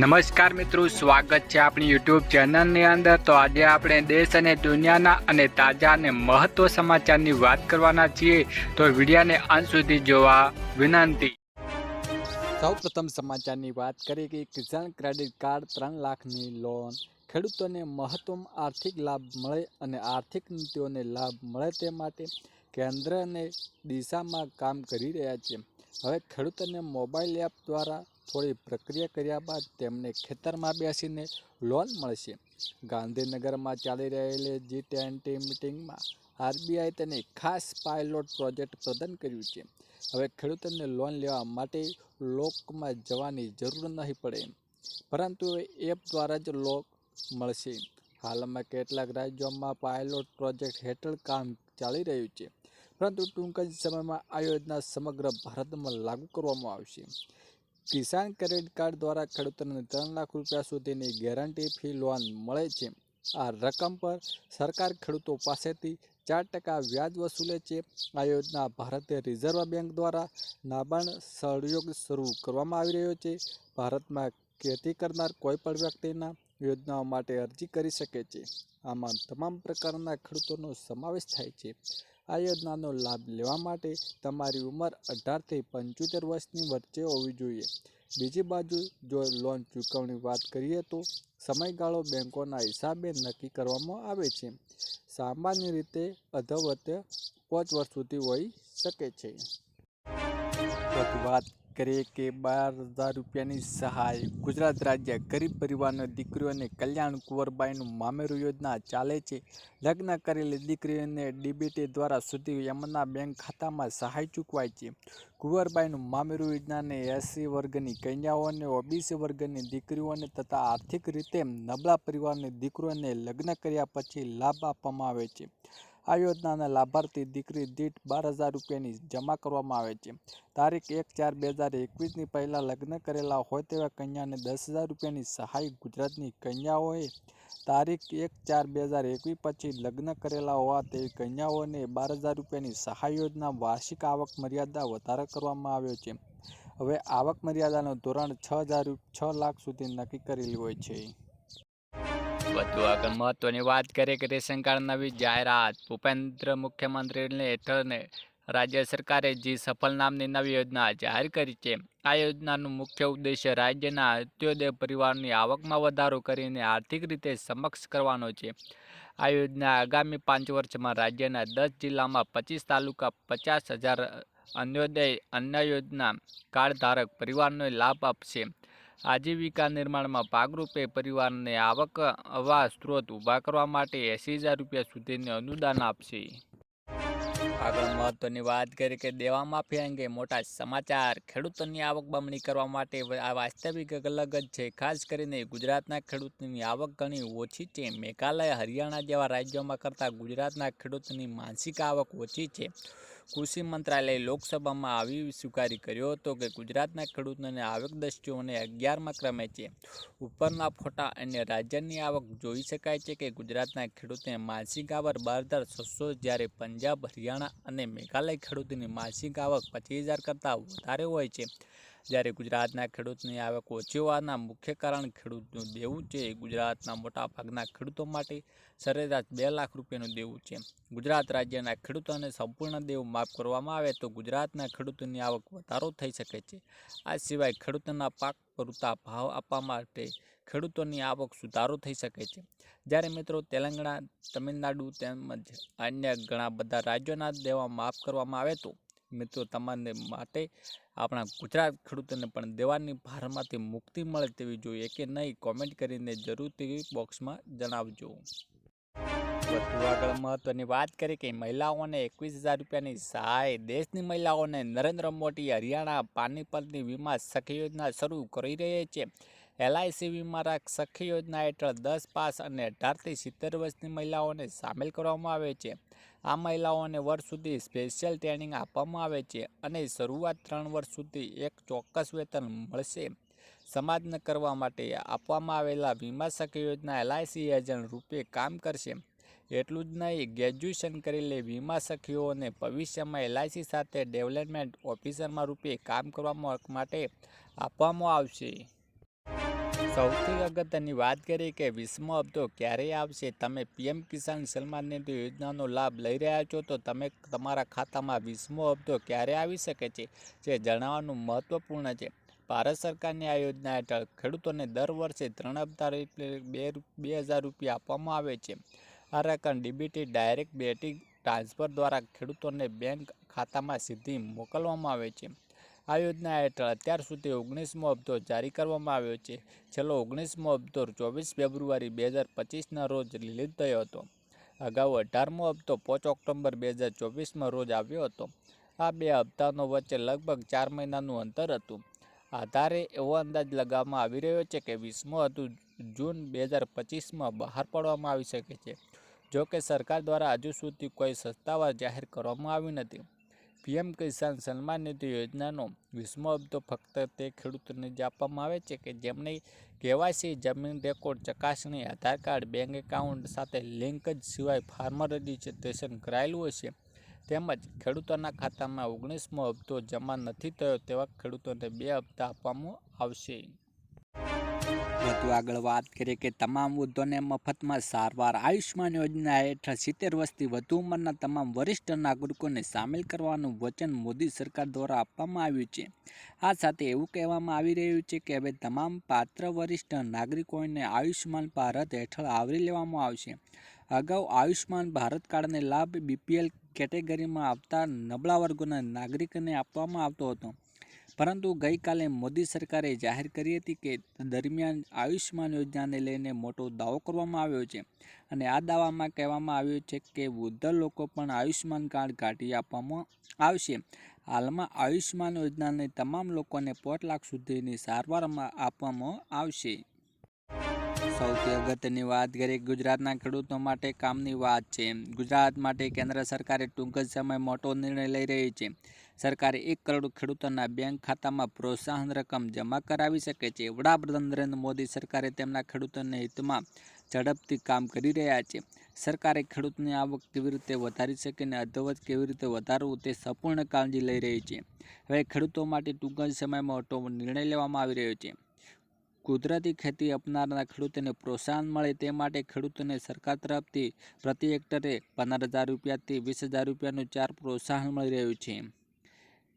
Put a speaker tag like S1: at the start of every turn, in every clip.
S1: નમસ્કાર મિત્રો, સ્વાગત છે આપણી યુટ્યુબ ચેનલની અંદર. તો આજે આપણે દેશ અને દુનિયાના અને તાજા અને મહત્વ સમાચારની વાત કરવાના છીએ. તો વિડીયાને અંત સુધી જોવા વિનંતી. સૌ પ્રથમ સમાચારની વાત કરીએ કે કિસાન ક્રેડિટ કાર્ડ ત્રણ લાખની લોન. ખેડૂતોને મહત્તમ આર્થિક લાભ મળે અને આર્થિક નીતિઓને લાભ મળે તે માટે કેન્દ્ર અને દિશામાં કામ કરી રહ્યા છે. હવે ખેડૂતોને મોબાઈલ એપ દ્વારા થોડી પ્રક્રિયા કર્યા બાદ તેમને ખેતરમાં બેસીને લોન મળશે. ગાંધીનગરમાં ચાલી રહેલી જી ટ્વેન્ટી મિટિંગમાં આરબીઆઈ તેને ખાસ પાયલોટ પ્રોજેક્ટ પ્રદાન કર્યું છે. હવે ખેડૂતોને લોન લેવા માટે લોકમાં જવાની જરૂર નહીં પડે. પરંતુ એપ દ્વારા જ લોક મળશે. હાલમાં કેટલાક રાજ્યોમાં પાયલોટ પ્રોજેક્ટ હેઠળ કામ ચાલી રહ્યું છે. પરંતુ ટૂંક જ સમયમાં આ યોજના સમગ્ર ભારતમાં લાગુ કરવામાં આવશે. કિસાન ક્રેડિટ કાર્ડ દ્વારા ખેડૂતોને ત્રણ લાખ રૂપિયા સુધીની ગેરંટી ફી લોન મળે છે. આ રકમ પર સરકાર ખેડૂતો પાસેથી ચાર ટકા વ્યાજ વસૂલે છે. આ યોજના ભારતીય રિઝર્વ બેંક દ્વારા નાબાર્ડ સહયોગ શરૂ કરવામાં આવી રહ્યો છે. ભારતમાં ખેતી કરનાર કોઈ પણ વ્યક્તિના યોજનાઓ માટે અરજી કરી શકે છે. આમાં તમામ પ્રકારના ખેડૂતોનો સમાવેશ થાય છે. આ યોજનાનો લાભ લેવા માટે તમારી ઉંમર અઢારથી પંચોતેર વર્ષની વચ્ચે હોવી જોઈએ. બીજી બાજુ જો લોન ચૂકવણી વાત કરીએ તો સમયગાળો બેંકોના હિસાબે નક્કી કરવામાં આવે છે. સામાન્ય રીતે અધવતે પાંચ વર્ષ સુધી હોઈ શકે છે. વાત કરીએ કે બાર હજાર રૂપિયાની સહાય? ગુજરાત રાજ્ય ગરીબ પરિવારના દીકરીઓને કલ્યાણ કુંવરબાઈનું મામેરું યોજના ચાલે છે. લગ્ન કરેલી દીકરીઓને ડીબીટી દ્વારા સુધી એમના બેંક ખાતામાં સહાય ચૂકવાય છે. કુંવરબાઈનું મામેરું યોજનાને એસસી વર્ગની કન્યાઓને ઓબીસી વર્ગની દીકરીઓને તથા આર્થિક રીતે નબળા પરિવારની દીકરીઓને લગ્ન કર્યા પછી લાભ આપવામાં આવે છે. આ યોજનાના લાભાર્થી દીકરી દીઠ બાર હજાર રૂપિયાની જમા કરવામાં આવે છે. તારીખ એક ચાર બે હજાર એકવીસની પહેલાં લગ્ન કરેલા હોય તેવા કન્યાને દસ હજાર રૂપિયાની સહાય ગુજરાતની કન્યાઓએ તારીખ એક ચાર બે હજાર એકવીસ પછી લગ્ન કરેલા હોવા તેવી કન્યાઓને બાર હજાર રૂપિયાની સહાય યોજના વાર્ષિક આવક મર્યાદા વધારો કરવામાં આવ્યો છે. હવે આવક મર્યાદાનું ધોરણ છ હજાર છ લાખ સુધી નક્કી કરેલી હોય છે. વધુ આગળ મહત્વની વાત કરીએ કે રેશન નવી જાહેરાત ભૂપેન્દ્ર મુખ્યમંત્રીને હેઠળને રાજ્ય સરકારે જી સફળ નામની નવી યોજના જાહેર કરી છે, આ યોજનાનું મુખ્ય ઉદ્દેશ્ય રાજ્યના અંત્યોદય પરિવારની આવકમાં વધારો કરીને આર્થિક રીતે સમક્ષ કરવાનો છે. આ યોજના આગામી પાંચ વર્ષમાં રાજ્યના દસ જિલ્લામાં પચીસ તાલુકા પચાસ હજાર અંત્યોદય અન્ય યોજના કાર્ડ ધારક પરિવારને લાભ આપશે. આજીવિકા નિર્માણમાં ભાગરૂપે પરિવારને આવક આવા સ્ત્રોત ઊભા કરવા માટે એંસી રૂપિયા સુધીને અનુદાન આપશે. આગળ મહત્વની વાત કરી કે દેવા માફી અંગે મોટા સમાચાર. ખેડૂતોની આવક બમણી કરવા માટે આ વાસ્તવિક અલગ જ છે. ખાસ કરીને ગુજરાતના ખેડૂતોની આવક ઘણી ઓછી છે. મેઘાલય, હરિયાણા જેવા રાજ્યોમાં કરતાં ગુજરાતના ખેડૂતોની માનસિક આવક ઓછી છે. કૃષિ મંત્રાલયે લોકસભામાં આવી સ્વીકારી કર્યો હતો કે ગુજરાતના ખેડૂતોને આવક દ્રષ્ટિઓને અગિયારમાં ક્રમે છે. ઉપરના ફોટા અને રાજ્યની આવક જોઈ શકાય છે કે ગુજરાતના ખેડૂતોને માસિક આવક બાર હજાર છસો જ્યારે પંજાબ, હરિયાણા અને મેઘાલય ખેડૂતોની માસિક આવક પચીસ હજાર કરતાં વધારે હોય છે. જ્યારે ગુજરાતના ખેડૂતની આવક ઓછી હોવાના મુખ્ય કારણ ખેડૂતનું દેવું છે ગુજરાતના મોટાભાગના ખેડૂતો માટે સરેરાશ બે લાખ રૂપિયાનું દેવું છે. ગુજરાત રાજ્યના ખેડૂતોને સંપૂર્ણ દેવું માફ કરવામાં આવે તો ગુજરાતના ખેડૂતોની આવક વધારો થઈ શકે છે. આ સિવાય ખેડૂતોના પાક પૂરતા ભાવ આપવા માટે ખેડૂતોની આવક સુધારો થઈ શકે છે. જ્યારે મિત્રો તેલંગાણા, તમિલનાડુ તેમજ અન્ય ઘણા બધા રાજ્યોના દેવા માફ કરવામાં આવે તો મિત્રો, તમારે માટે આપણા ગુજરાત ખેડૂતોને પણ દેવાની ભારમાંથી મુક્તિ મળે તેવી જોઈએ કે નહીં કોમેન્ટ કરીને જરૂરથી બોક્સમાં જણાવજો. વધુ આગળ મહત્વની વાત કરીએ કે મહિલાઓને એકવીસ હજાર રૂપિયાની સહાય દેશની મહિલાઓને નરેન્દ્ર મોદી હરિયાણા પાનીપતની વીમા સખી યોજના શરૂ કરી રહી છે. એલઆઈસી વીમા સખી યોજના હેઠળ દસ, પાસ અને અઢારથી સિત્તેર વર્ષની મહિલાઓને સામેલ કરવામાં આવે છે. આ મહિલાઓને વર્ષ સુધી સ્પેશિયલ ટ્રેનિંગ આપવામાં આવે છે અને શરૂઆત ત્રણ વર્ષ સુધી એક ચોક્કસ વેતન મળશે. સમાજને કરવા માટે આપવામાં આવેલા વીમા સખી યોજના એલઆઈસી એજન્ટ રૂપે કામ કરશે. એટલું જ નહીં ગ્રેજ્યુએશન કરેલી વીમા સખીઓને ભવિષ્યમાં એલઆઈસી સાથે ડેવલપમેન્ટ ઓફિસરમાં રૂપે કામ કરવા માટે આપવામાં આવશે. સૌથી અગત્યની વાત કરીએ કે વીસમો હપ્તો ક્યારે આવશે? તમે પીએમ કિસાન સન્માન નિધિ યોજનાનો લાભ લઈ રહ્યા છો, તો તમે તમારા ખાતામાં વીસમો હપ્તો ક્યારે આવી શકે છે? જે જણાવવાનું મહત્વપૂર્ણ છે. ભારત સરકારની આ યોજના હેઠળ ખેડૂતોને દર વર્ષે ત્રણ હપ્તા એટલે બે બે હજાર રૂપિયા આપવામાં આવે છે. આ રકમ ડીબીટી ડાયરેક્ટ બેટિંગ ટ્રાન્સફર દ્વારા ખેડૂતોને બેંક ખાતામાં સીધી મોકલવામાં આવે છે. આ યોજના હેઠળ અત્યાર સુધી ઓગણીસમો હપ્તો જારી કરવામાં આવ્યો છે. છેલ્લો ઓગણીસમો હપ્તો ચોવીસ ફેબ્રુઆરી બે હજાર પચીસના રોજ રિલીઝ થયો હતો. અગાઉ અઢારમો હપ્તો પાંચ ઓક્ટોબર બે હજાર ચોવીસમાં રોજ આવ્યો હતો. આ બે હપ્તાનો વચ્ચે લગભગ ચાર મહિનાનું અંતર હતું. આધારે એવો અંદાજ લગાવવામાં આવી રહ્યો છે કે વીસમો હતું જૂન બે હજાર પચીસમાં બહાર પાડવામાં આવી શકે છે. જો કે સરકાર દ્વારા હજુ સુધી કોઈ સત્તાવાર જાહેર કરવામાં આવી નથી. પીએમ કિસાન સન્માન નિધિ યોજનાનો વીસમો હપ્તો ફક્ત તે ખેડૂતોને જ આપવામાં આવે છે કે જેમને કેવાયસી જમીન રેકોર્ડ, ચકાસણી, આધાર કાર્ડ, બેંક એકાઉન્ટ સાથે લિંક જ સિવાય ફાર્મર રજિસ્ટ્રેશન કરાયેલું હશે તેમજ ખેડૂતોના ખાતામાં ઓગણીસમો હપ્તો જમા નથી થયો તેવા ખેડૂતોને બે હપ્તા આપવામાં આવશે. વધુ આગળ વાત કરીએ કે તમામ વૃદ્ધોને મફતમાં સારવાર, આયુષ્માન યોજના હેઠળ સિત્તેર વર્ષથી વધુ ઉંમરના તમામ વરિષ્ઠ નાગરિકોને સામેલ કરવાનું વચન મોદી સરકાર દ્વારા આપવામાં આવ્યું છે. આ સાથે એવું કહેવામાં આવી રહ્યું છે કે હવે તમામ પાત્ર વરિષ્ઠ નાગરિકોને આયુષ્માન ભારત હેઠળ આવરી લેવામાં આવશે. અગાઉ આયુષ્માન ભારત કાર્ડને લાભ બીપીએલ કેટેગરીમાં આવતા નબળા વર્ગોના નાગરિકને આપવામાં આવતો હતો. પરંતુ ગઈકાલે મોદી સરકારે જાહેર કરી હતી કે દરમિયાન આયુષ્યમાન યોજનાને લઈને મોટો દાવો કરવામાં આવ્યો છે. અને આ દાવામાં કહેવામાં આવ્યું છે કે વૃદ્ધ લોકો પણ આયુષ્યમાન કાર્ડ કાઢી આપવામાં આવશે. હાલમાં આયુષ્યમાન યોજનાને તમામ લોકોને પાંચ લાખ સુધીની સારવારમાં આપવામાં આવશે. સૌથી અગત્યની વાત કરીએ ગુજરાતના ખેડૂતો માટે કામની વાત છે. ગુજરાત માટે કેન્દ્ર સરકારે ટૂંક જ સમય મોટો નિર્ણય લઈ રહી છે. સરકારે એક કરોડ ખેડૂતોના બેંક ખાતામાં પ્રોત્સાહન રકમ જમા કરાવી શકે છે. વડાપ્રધાન નરેન્દ્ર મોદી સરકારે તેમના ખેડૂતોના હિતમાં ઝડપથી કામ કરી રહ્યા છે. સરકારે ખેડૂતની આવક કેવી રીતે વધારી શકે અને અધવત કેવી રીતે વધારવું તે સંપૂર્ણ કાળજી લઈ રહી છે. હવે ખેડૂતો માટે ટૂંક જ સમયમાં મોટો નિર્ણય લેવામાં આવી રહ્યો છે. કુદરતી ખેતી અપનારના ખેડૂતોને પ્રોત્સાહન મળે તે માટે ખેડૂતોને સરકાર તરફથી પ્રતિ હેક્ટરે પંદર હજાર રૂપિયાથી વીસ હજાર રૂપિયાનું ચાર પ્રોત્સાહન મળી રહ્યું છે.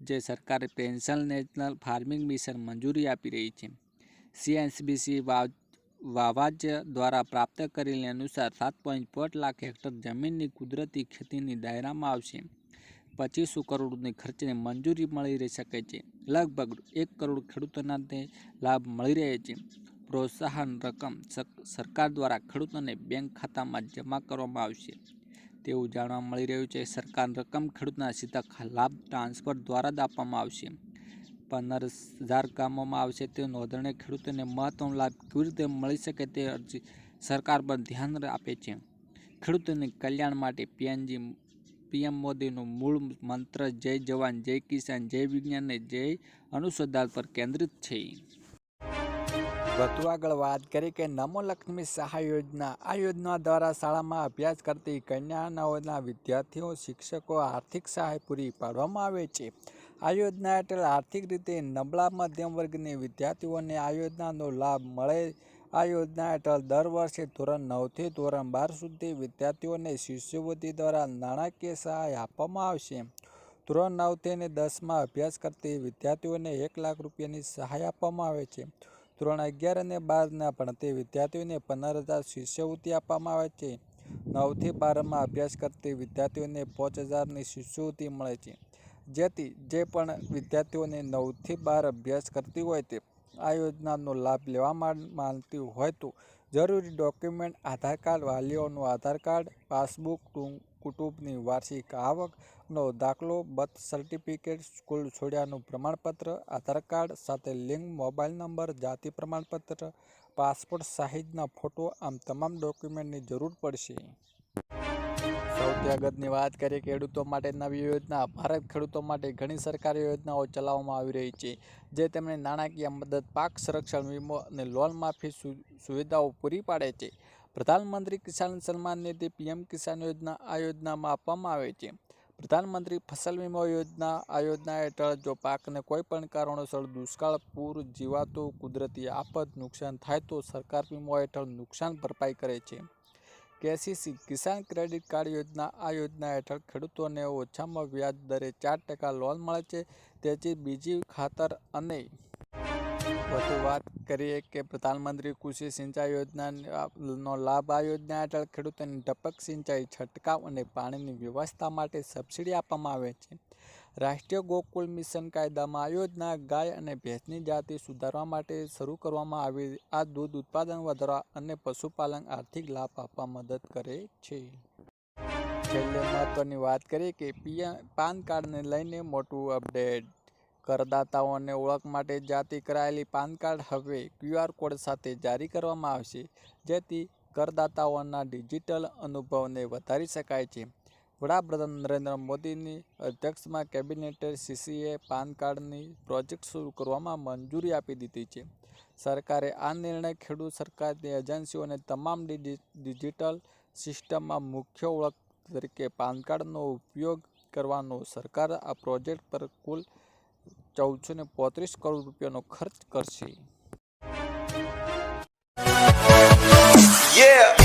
S1: જે સરકારે પેન્શન નેશનલ ફાર્મિંગ મિશન મંજૂરી આપી રહી છે. સીએનસીબીસી વાવાજ દ્વારા પ્રાપ્ત કરેલી અનુસાર સાત પોઈન્ટ પાંચ લાખ હેક્ટર જમીનની કુદરતી ખેતીની દાયરામાં આવશે. પચીસો કરોડની ખર્ચને મંજૂરી મળી રહી શકે છે. લગભગ એક કરોડ ખેડૂતોના તે લાભ મળી રહે છે. પ્રોત્સાહન રકમ સરકાર દ્વારા ખેડૂતોને બેંક ખાતામાં જમા કરવામાં આવશે. તેવું જાણવા મળી રહ્યું છે. સરકાર રકમ ખેડૂતના સીધા લાભ ટ્રાન્સફર દ્વારા જ આપવામાં આવશે. પંદર હજાર ગામોમાં આવશે તે નોંધણી ખેડૂતોને મહત્તમ લાભ કેવી રીતે મળી શકે તે અરજી સરકાર પર ધ્યાન આપે છે. ખેડૂતોને કલ્યાણ માટે પીએનજી, પીએમ મોદીનું મૂળ મંત્ર જય જવાન, જય કિસાન, જય વિજ્ઞાન અને જય અનુસંધાન પર કેન્દ્રિત છે. વધુ આગળ વાત કરી કે નમો લક્ષ્મી સહાય યોજના. આ યોજના દ્વારા શાળામાં અભ્યાસ કરતી કન્યાઓના વિદ્યાર્થીઓ, શિક્ષકો આર્થિક સહાય પૂરી પાડવામાં આવે છે. આ યોજના હેઠળ આર્થિક રીતે નબળા મધ્યમ વર્ગની વિદ્યાર્થીઓને આ યોજનાનો લાભ મળે. આ યોજના હેઠળ દર વર્ષે ધોરણ નવથી ધોરણ બાર સુધી વિદ્યાર્થીઓને શિષ્યવૃત્તિ દ્વારા નાણાકીય સહાય આપવામાં આવશે. ધોરણ નવથી અને દસમાં અભ્યાસ કરતી વિદ્યાર્થીઓને એક લાખ રૂપિયાની સહાય આપવામાં આવે છે. ધોરણ અગિયાર અને બારના ભણતી વિદ્યાર્થીઓને પંદર હજાર શિષ્યવૃત્તિ આપવામાં આવે છે. નવથી બારમાં અભ્યાસ કરતી વિદ્યાર્થીઓને પાંચ હજારની શિષ્યવૃત્તિ મળે છે. જેથી જે પણ વિદ્યાર્થીઓને નવથી બાર અભ્યાસ કરતી હોય તે આ યોજનાનો લાભ લેવા માનતી હોય તો જરૂરી ડોક્યુમેન્ટ, આધાર કાર્ડ, વાલીઓનું આધાર કાર્ડ, પાસબુક ટુ- કુટુંબની વાર્ષિક આવકનો દાખલો, બર્થ સર્ટિફિકેટ સ્કૂલ છોડ્યાનું પ્રમાણપત્ર, આધાર કાર્ડ સાથે લિંક, મોબાઈલ નંબર, જાતિ પ્રમાણપત્ર, પાસપોર્ટ સાઇઝના ફોટો, આમ તમામ ડોક્યુમેન્ટની જરૂર પડશે. સૌથી અગત્યની વાત કરીએ ખેડૂતો માટે નવી યોજના. ભારત ખેડૂતો માટે ઘણી સરકારી યોજનાઓ ચલાવવામાં આવી રહી છે, જે તેમને નાણાકીય મદદ, પાક સંરક્ષણ વીમો અને લોન માફી સુવિધાઓ પૂરી પાડે છે. પ્રધાનમંત્રી કિસાન સન્માન નિધિ પીએમ કિસાન યોજના આ યોજનામાં આપવામાં આવે છે. પ્રધાનમંત્રી ફસલ વીમા યોજના આ યોજના હેઠળ જો પાકને કોઈ પણ કારણોસર દુષ્કાળ, પૂર, જીવાતો, કુદરતી આફત, નુકસાન થાય તો સરકાર વીમા હેઠળ નુકસાન ભરપાઈ કરે છે. કેસીસી કિસાન ક્રેડિટ કાર્ડ યોજના આ યોજના હેઠળ ખેડૂતોને ઓછામાં વ્યાજ દરે ચાર ટકા લોન મળે છે. તેથી બીજી ખાતર અને વધુ વાત કરીએ કે પ્રધાનમંત્રી કૃષિ સિંચાઈ યોજનાનો લાભ આ યોજના હેઠળ ખેડૂતોને ટપક સિંચાઈ, છંટકાવ અને પાણીની વ્યવસ્થા માટે સબસિડી આપવામાં આવે છે. રાષ્ટ્રીય ગોકુલ મિશન કાયદામાં આ યોજના ગાય અને ભેંસની જાતિ સુધારવા માટે શરૂ કરવામાં આવી. આ દૂધ ઉત્પાદન વધારવા અને પશુપાલન આર્થિક લાભ આપવા મદદ કરે છે. છેલ્લે મહત્વની વાત કરીએ કે પીએમ પાન કાર્ડને લઈને મોટું અપડેટ કરદાતાઓને ઓળખ માટે જાતિ કરાયેલી પાન કાર્ડ હવે ક્યુઆર કોડ સાથે જારી કરવામાં આવશે, જેથી કરદાતાઓના ડિજિટલ અનુભવને વધારી શકાય છે. વડાપ્રધાન નરેન્દ્ર મોદીની અધ્યક્ષમાં કેબિનેટે સીસીએ પાન કાર્ડની પ્રોજેક્ટ શરૂ કરવામાં મંજૂરી આપી દીધી છે. સરકારે આ નિર્ણય ખેડૂત સરકારની એજન્સીઓને તમામ ડિજિ- ડિજિટલ સિસ્ટમમાં મુખ્ય ઓળખ તરીકે પાન કાર્ડનો ઉપયોગ કરવાનો સરકાર આ પ્રોજેક્ટ પર કુલ ચૌદસો ને પોત્રીસ કરોડ રૂપિયાનો ખર્ચ કરશે
S2: Yeah.